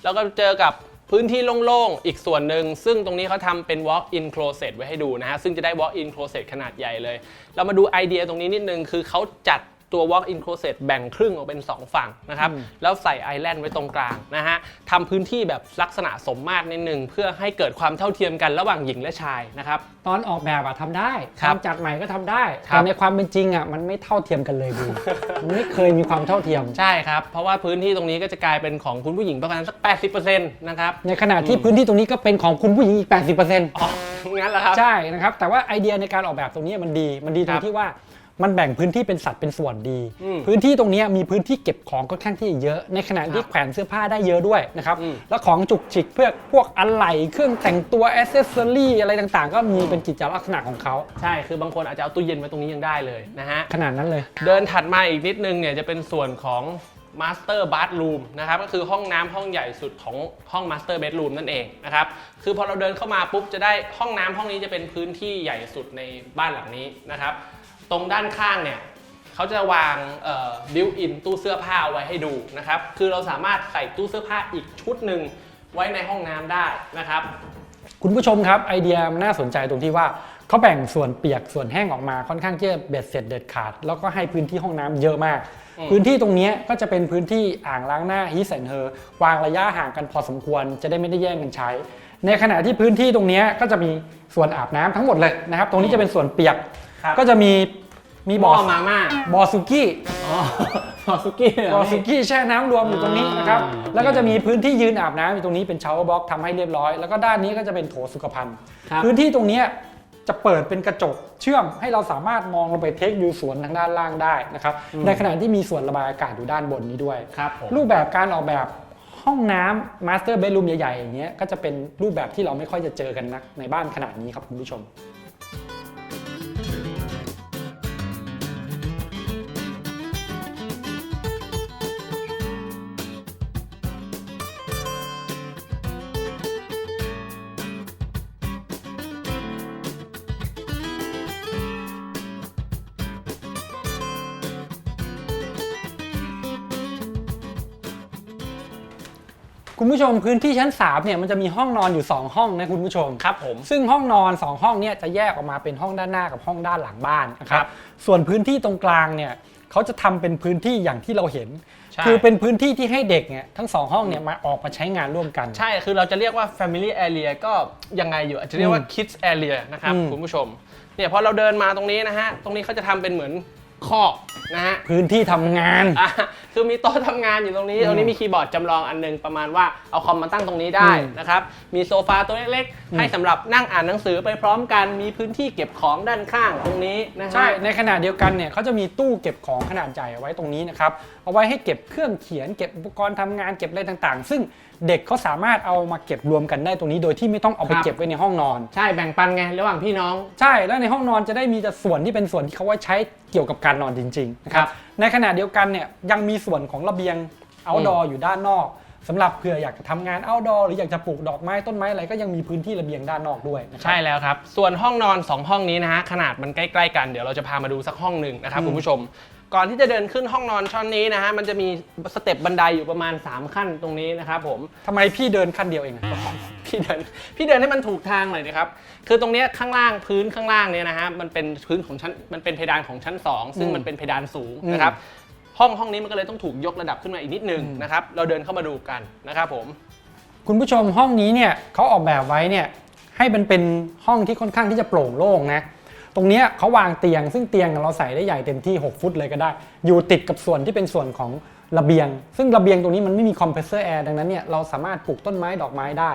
[SPEAKER 2] เราก็เจอกับพื้นที่โล่งๆ อีกส่วนหนึ่ง ซึ่งตรงนี้เขาทำเป็น walk-in closet ไว้ให้ดูนะฮะ ซึ่งจะได้ walk-in closet ขนาดใหญ่เลย เรามาดูไอเดียตรงนี้นิดนึง คือเขาจัด ตัว walk-in closet แบ่งครึ่งออกเป็น 2 ฝั่งนะครับ
[SPEAKER 1] อืม
[SPEAKER 2] แล้วใส่ไอแลนด์ไว้ตรงกลางนะฮะทำพื้นที่แบบลักษณะสมมาตรนิดนึง เพื่อให้เกิดความเท่าเทียมกันระหว่างหญิงและชายนะครับ
[SPEAKER 1] ตอนออกแบบอะทำได้
[SPEAKER 2] ครับ
[SPEAKER 1] ทำจัดใหม่ก็ทำได้
[SPEAKER 2] ครับ
[SPEAKER 1] แต่ในความเป็นจริงอะมันไม่เท่าเทียมกันเลยดูมันไม่เคยมีความเท่าเทียม
[SPEAKER 2] ใช่ครับ เพราะว่าพื้นที่ตรงนี้ก็จะกลายเป็นของคุณผู้หญิงประมาณสัก 80%นะครับ
[SPEAKER 1] ในขณะที่พื้นที่ตรงนี้ก็เป็นของคุณผู้หญิงอีก 80%
[SPEAKER 2] อ๋องั้นเหรอครับ
[SPEAKER 1] ใช่นะครับ แต่ว่าไอเดียในการออกแบบตรงนี้มันดี มันดีตร
[SPEAKER 2] ครั
[SPEAKER 1] ง
[SPEAKER 2] บ
[SPEAKER 1] ที่ว่า มันแบ่งพื้นที่เป็นสัดเป็นส่วนดี
[SPEAKER 2] อืม
[SPEAKER 1] พื้นที่ตรงนี้มีพื้นที่เก็บของค่อนข้างที่จะเยอะ ในขณะที่
[SPEAKER 2] ครับ
[SPEAKER 1] แขวนเสื้อผ้าได้เยอะด้วยนะครับ
[SPEAKER 2] อืม
[SPEAKER 1] แล้วของจุกจิกเพื่อพวกอะไหล่เครื่องแต่งตัวอ c เซสซอรี่อะไรต่างๆ ก็มีเป็นกิจลักษณะของเขา
[SPEAKER 2] ใช่คือบางคนอาจจะเอาตู้เย็นไว้ตรงนี้ยังได้เลยนะฮะ
[SPEAKER 1] ขนาดนั้นเลย
[SPEAKER 2] เดินถัดมาอีกนิดนึงเนี่ยจะเป็นส่วนของ Master Bathroom นะครับก็คือห้องน้ำห้องใหญ่สุดของห้อง Master Bedroom นั่นเองนะครับคือพอเราเดินเข้ามาปุ๊บจะได้ห้องน้ำห้องนี้จะเป็นพื้นที่ใหญ่สุดในบ้านหลังนี้นะครับ ตรงด้านข้างเนี่ยเขาจะวางบิวอินตู้เสื้อผ้าเอาไว้ให้ดูนะครับ คือเราสามารถใส่ตู้เสื้อผ้าอีกชุดหนึ่งไว้ในห้องน้ำได้นะครับ
[SPEAKER 1] คุณผู้ชมครับไอเดียมันน่าสนใจตรงที่ว่าเขาแบ่งส่วนเปียกส่วนแห้งออกมาค่อนข้างที่จะเบ็ดเสร็จเด็ดขาด แล้วก็ให้พื้นที่ห้องน้ำเยอะมาก
[SPEAKER 2] อืม
[SPEAKER 1] พื้นที่ตรงเนี้ยก็จะเป็นพื้นที่อ่างล้างหน้าฮิสแอนเฮอร์วางระยะห่างกันพอสมควร จะได้ไม่ได้แย่งกันใช้ ในขณะที่พื้นที่ตรงเนี้ยก็จะมีส่วนอาบน้ำทั้งหมดเลยนะครับ ตรงนี้จะเป็นส่วนเปียก
[SPEAKER 2] ครับ
[SPEAKER 1] ก็จะมีมี
[SPEAKER 2] ห
[SPEAKER 1] บ
[SPEAKER 2] ม้
[SPEAKER 1] อ
[SPEAKER 2] อ
[SPEAKER 1] ส
[SPEAKER 2] มาม่า
[SPEAKER 1] บอสุกี้
[SPEAKER 2] อ๋อบอสุกี้เหร
[SPEAKER 1] บ
[SPEAKER 2] อ
[SPEAKER 1] อสุกี้แช่น้ำรวมอยู่ตรงนี้นะครับ
[SPEAKER 2] อ่า
[SPEAKER 1] แล้วก็จะมีพื้นที่ยืนอาบน้ำอยู่ตรงนี้เป็นชาวเวอร์บ็อกทำให้เรียบร้อย แล้วก็ด้านนี้ก็จะเป็นโถสุขภัณฑ์
[SPEAKER 2] ครับ
[SPEAKER 1] พื้นที่ตรงเนี้ยจะเปิดเป็นกระจกเชื่อมให้เราสามารถมองลงไปเทควิวสวนทางด้านล่างได้นะครับ ในขณะที่มีส่วนระบายอากาศอยู่ด้านบนนี้ด้วย
[SPEAKER 2] ครับผม
[SPEAKER 1] รูปแบบการออกแบบห้องน้ำมาสเตอร์เบดรูมใหญ่ๆอย่างเงี้ยก็จะเป็นรูปแบบที่เราไม่ค่อยจะเจอกันนักในบ้านขนาดนี้ครับคุณผู้ชม คุณผู้ชมพื้นที่ชั้น3เนี่ยมันจะมีห้องนอนอยู่ 2 ห้องนะคุณผู้ชม
[SPEAKER 2] ครับผม
[SPEAKER 1] ซึ่งห้องนอน 2 ห้องเนี่ยจะแยกออกมาเป็นห้องด้านหน้ากับห้องด้านหลังบ้านนะค
[SPEAKER 2] ครั
[SPEAKER 1] รับ
[SPEAKER 2] บ
[SPEAKER 1] ส่วนพื้นที่ตรงกลางเนี่ยเขาจะทำเป็นพื้นที่อย่างที่เราเห็น
[SPEAKER 2] ใช่
[SPEAKER 1] คือเป็นพื้นที่ที่ให้เด็กเนี่ยทั้งสองห้องเนี่ยมาออกมาใช้งานร่วมกัน
[SPEAKER 2] ใช่คือเราจะเรียกว่า Family Area ก็ยังไงอยู่อาจจะเรียกว่า
[SPEAKER 1] อืม
[SPEAKER 2] Kids Area นะครับ
[SPEAKER 1] อืม
[SPEAKER 2] คุณผู้ชมเนี่ยพอเราเดินมาตรงนี้นะฮะตรงนี้เขาจะทำเป็นเหมือน คอกนะฮะ
[SPEAKER 1] พื้นที่ทำงาน
[SPEAKER 2] อะคือมีโต๊ะทำงานอยู่ตรงนี้
[SPEAKER 1] อืม
[SPEAKER 2] ตรงนี้มีคีย์บอร์ดจำลองอันหนึงประมาณว่าเอาคอมมาตั้งตรงนี้ได้
[SPEAKER 1] อืม
[SPEAKER 2] นะครับ มีโซฟาตัวเล็ก
[SPEAKER 1] อืม
[SPEAKER 2] ๆให้สำหรับนั่งอ่านหนังสือไปพร้อมกัน มีพื้นที่เก็บของด้านข้างตรงนี้นะฮะ
[SPEAKER 1] ใช่ ในขณะเดียวกันเนี่ยเขาจะมีตู้เก็บของขนาดใหญ่เอาไว้ตรงนี้นะครับ เอาไว้ให้เก็บเครื่องเขียน เก็บอุปกรณ์ทำงาน เก็บอะไรต่างๆ ซึ่งเด็กเขาสามารถเอามาเก็บรวมกันได้ตรงนี้ โดยที่ไม่ต้องเอาไป
[SPEAKER 2] ครับ
[SPEAKER 1] เก็บไว้ในห้องนอน
[SPEAKER 2] ใช่แบ่งปันไงระหว่างพี่น้อง
[SPEAKER 1] ใช่ แล้วในห้องนอนจะได้มีแต่ส่วนที่เป็นส่วนที่เขาไว้ใช้เกี่ยวกับการนอนจริงๆนะค
[SPEAKER 2] ครั
[SPEAKER 1] รับ
[SPEAKER 2] บ
[SPEAKER 1] ในขณะเดียวกันเนี่ยยังมีส่วนของระเบียง outdoor อยู่ด้านนอกสำหรับเผื่ออยากจะทำงาน outdoor หรืออยากจะปลูกดอกไม้ต้นไม้อะไรก็ยังมีพื้นที่ระเบียงด้านนอกด้วยนะครั
[SPEAKER 2] ใช่แล้วครับ ส่วนห้องนอน 2 ห้องนี้นะฮะขนาดมันใกล้ ๆ กันเดี๋ยวเราจะพามาดูสักห้องหนึ่งนะครับ
[SPEAKER 1] อืม
[SPEAKER 2] คุณผู้ชม ก่อนที่จะเดินขึ้นห้องนอนช่อนนี้นะฮะมันจะมีสเต็ปบันไดอยู่ประมาณ 3 ขั้นตรงนี้นะครับผม
[SPEAKER 1] ทำไมพี่เดินขั้นเดียวเองอะ
[SPEAKER 2] พี่เดินพี่เดินให้มันถูกทางหน่อยนะครับ คือตรงเนี้ยข้างล่างพื้นข้างล่างเนี่ยนะฮะมันเป็นพื้นของชั้นมันเป็นเพดานของชั้น 2 ซึ่ง
[SPEAKER 1] อืม
[SPEAKER 2] มันเป็นเพดานสูง
[SPEAKER 1] อืม
[SPEAKER 2] นะครับห้องห้องนี้มันก็เลยต้องถูกยกระดับขึ้นมาอีกนิดนึง
[SPEAKER 1] อืม
[SPEAKER 2] นะครับเราเดินเข้ามาดูกันนะครับผม
[SPEAKER 1] คุณผู้ชมห้องนี้เนี่ยเขาออกแบบไว้เนี่ยให้มันเป็นห้องที่ค่อนข้างที่จะโปร่งโล่งนะ ตรงนี้เขาวางเตียง ซึ่งเตียงเราใส่ได้ใหญ่เต็มที่ 6 ฟุตเลยก็ได้ อยู่ติดกับส่วนที่เป็นส่วนของระเบียง ซึ่งระเบียงตรงนี้มันไม่มีคอมเพรสเซอร์แอร์ดังนั้นเนี่ยเราสามารถปลูกต้นไม้ดอกไม้ได้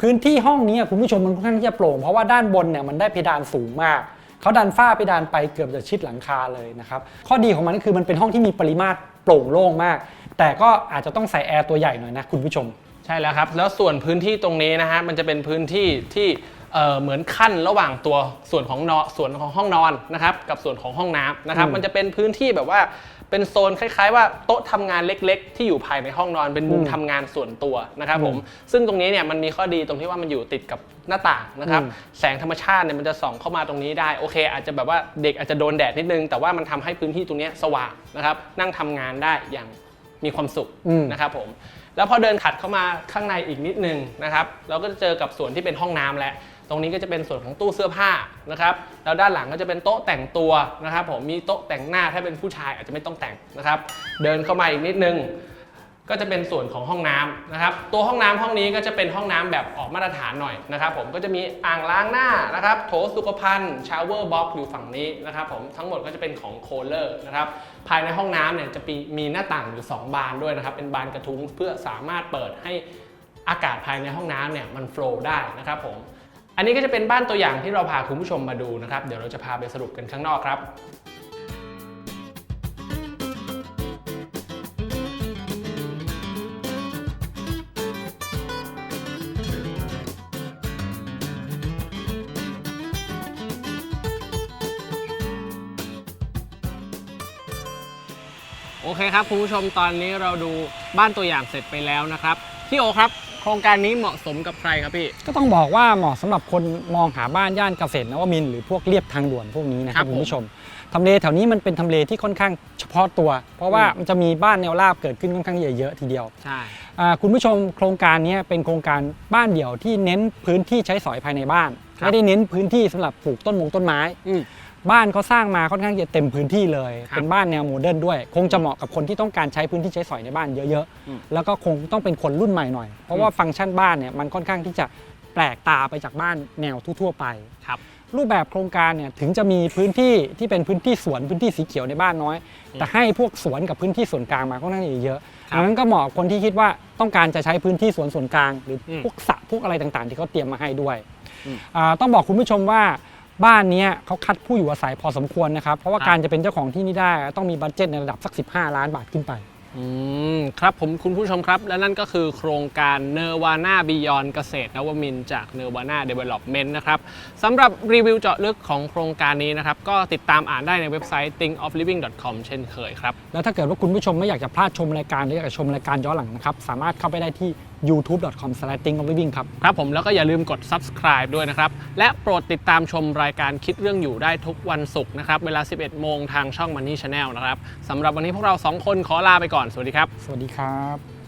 [SPEAKER 1] พื้นที่ห้องนี้คุณผู้ชมมันค่อนข้างที่จะโปร่งเพราะว่าด้านบนเนี่ยมันได้เพดานสูงมากเขาดันฝ้าเพดานไปเกือบจะชิดหลังคาเลยนะครับข้อดีของมันก็คือมันเป็นห้องที่มีปริมาตรโปร่งโล่งมาก แต่ก็อาจจะต้องใส่แอร์ตัวใหญ่หน่อยนะคุณผู้ชม
[SPEAKER 2] ใช่แล้วครับ แล้วส่วนพื้นที่ตรงนี้นะฮะมันจะเป็นพื้นที่ที่ เอ่อเหมือนขั้นระหว่างตัวส่วนของนอนส่วนของห้องนอนนะครับกับส่วนของห้องน้ำนะครับ
[SPEAKER 1] อืม
[SPEAKER 2] มันจะเป็นพื้นที่แบบว่าเป็นโซนคล้ายๆ ว่าโต๊ะทำงานเล็กๆ ที่อยู่ภายในห้องนอนเป็นมุม
[SPEAKER 1] อืม
[SPEAKER 2] ทำงานส่วนตัวนะครับผม
[SPEAKER 1] อืม
[SPEAKER 2] ซึ่งตรงนี้เนี่ยมันมีข้อดีตรงที่ว่ามันอยู่ติดกับหน้าต่างนะครับ
[SPEAKER 1] อืม
[SPEAKER 2] แสงธรรมชาติเนี่ยมันจะส่องเข้ามาตรงนี้ได้โอเค อาจจะแบบว่าเด็กอาจจะโดนแดดนิดนึง แต่ว่ามันทำให้พื้นที่ตรงเนี้ยสว่างนะครับนั่งทำงานได้อย่างมีความสุข
[SPEAKER 1] อืม
[SPEAKER 2] นะครับผมแล้วพอเดินขัดเข้ามาข้างในอีกนิดนึงนะครับเราก็จะเจอกับส่วนที่เป็นห้องน้ำแล้ว ตรงนี้ก็จะเป็นส่วนของตู้เสื้อผ้านะครับแล้วด้านหลังก็จะเป็นโต๊ะแต่งตัวนะครับ ผมมีโต๊ะแต่งหน้าถ้าเป็นผู้ชายอาจจะไม่ต้องแต่งนะครับ เดินเข้ามาอีกนิดนึงก็จะเป็นส่วนของห้องน้ำนะครับ ตัวห้องน้ำห้องนี้ก็จะเป็นห้องน้ำแบบออกมาตรฐานหน่อยนะครับผมก็จะมีอ่างล้างหน้านะครับ โถสุขภัณฑ์ชาวเวอร์บ็อกอยู่ฝั่งนี้นะครับ ผมทั้งหมดก็จะเป็นของโคลเลอร์นะครับ ภายในห้องน้ำเนี่ยจะมีหน้าต่างอยู่ 2 บานด้วยนะครับ เป็นบานกระทุ้งเพื่อสามารถเปิดให้อากาศภายในห้องน้ำเนี่ยมันโฟล์ได้นะครับผม อันนี้ก็จะเป็นบ้านตัวอย่างที่เราพาคุณผู้ชมมาดูนะครับ เดี๋ยวเราจะพาไปสรุปกันข้างนอกครับโอเคครับคุณผู้ชมตอนนี้เราดูบ้านตัวอย่างเสร็จไปแล้วนะครับพี่โอครับ โครงการนี้เหมาะสมกับใครครับพี่
[SPEAKER 1] ก็ต้องบอกว่าเหมาะสำหรับคนมองหาบ้านย่านเกษตรนวมินทร์หรือพวกเรียบทางด่วนพวกนี้นะค
[SPEAKER 2] ครั
[SPEAKER 1] รับบ
[SPEAKER 2] ผม
[SPEAKER 1] คุณผู้ชมทำเลแถวนี้มันเป็นทำเลที่ค่อนข้างเฉพาะตัว เพราะว่า
[SPEAKER 2] อืม
[SPEAKER 1] มันจะมีบ้านแนวราบเกิดขึ้นค่อนข้างเยอะๆทีเดียว
[SPEAKER 2] ใช่
[SPEAKER 1] อ่าคุณผู้ชมโครงการนี้เป็นโครงการบ้านเดี่ยวที่เน้นพื้นที่ใช้สอยภายในบ้าน
[SPEAKER 2] ครับ
[SPEAKER 1] ไม่ได้เน้นพื้นที่สำหรับปลูกต้นมงต้นไม้
[SPEAKER 2] อืม
[SPEAKER 1] บ้านเขาสร้างมาค่อนข้างจะเต็มพื้นที่เลย
[SPEAKER 2] ครับ
[SPEAKER 1] เป็นบ้านแนวโมเดิร์นด้วย คงจะเหมาะกับคนที่ต้องการใช้พื้นที่ใช้สอยในบ้านเยอะ
[SPEAKER 2] อืม
[SPEAKER 1] ๆ แล้วก็คงต้องเป็นคนรุ่นใหม่หน่อย เพราะว่าฟังก์ชันบ้านเนี่ยมันค่อนข้างที่จะแปลกตาไปจากบ้านแนวทั่วๆไป
[SPEAKER 2] ครับ
[SPEAKER 1] รูปแบบโครงการเนี่ยถึงจะมีพื้นที่ที่เป็นพื้นที่สวนพื้นที่สีเขียวในบ้านน้อย แต่ให้พวกสวนกับพื้นที่ส่วนกลางมาค่อนข้างจะเยอะ
[SPEAKER 2] ครับ
[SPEAKER 1] ดังนั้นก็เหมาะกับคนที่คิดว่าต้องการจะใช้พื้นที่สวนส่วนกลาง หรืออ
[SPEAKER 2] ม
[SPEAKER 1] พวกสระพวกอะไรต่างๆ ที่เขาเตรียมมาให้ด้วย
[SPEAKER 2] อืม
[SPEAKER 1] อ่าต้องบอกคุณผู้ชมว่า บ้านเนี้ยเขาคัดผู้อยู่อาศัยพอสมควรนะครับ เพราะว่า
[SPEAKER 2] ครับ
[SPEAKER 1] การจะเป็นเจ้าของที่นี่ได้ ต้องมีบัตเจ็ตในระดับสัก 15 ล้านบาทขึ้นไป
[SPEAKER 2] อืมครับผมคุณผู้ชมครับ และนั่นก็คือโครงการเนวาน่าบิยอนเกษตรนวมินทร์จากเนวาน่าเดเวล็อปเมนต์นะครับสำหรับรีวิวเจาะลึกของโครงการนี้นะครับ ก็ติดตามอ่านได้ในเว็บไซต์ thinkofliving.com เช่นเคยครับ
[SPEAKER 1] แล้วถ้าเกิดว่าคุณผู้ชมไม่อยากจะพลาดชมรายการหรืออยากจะชมรายการย้อนหลังนะครับ สามารถเข้าไปได้ที่ youtube.com/thinkofliving ครับ
[SPEAKER 2] ครับผมแล้วก็อย่าลืมกด subscribe ด้วยนะครับ และโปรดติดตามชมรายการคิดเรื่องอยู่ได้ทุกวันศุกร์นะครับ เวลา 11 โมงทางช่อง Money Channel นะครับสำหรับวันนี้พวกเรา 2 คนขอลาไปก่อน สวัสดีครับ
[SPEAKER 1] สวัสดีครับ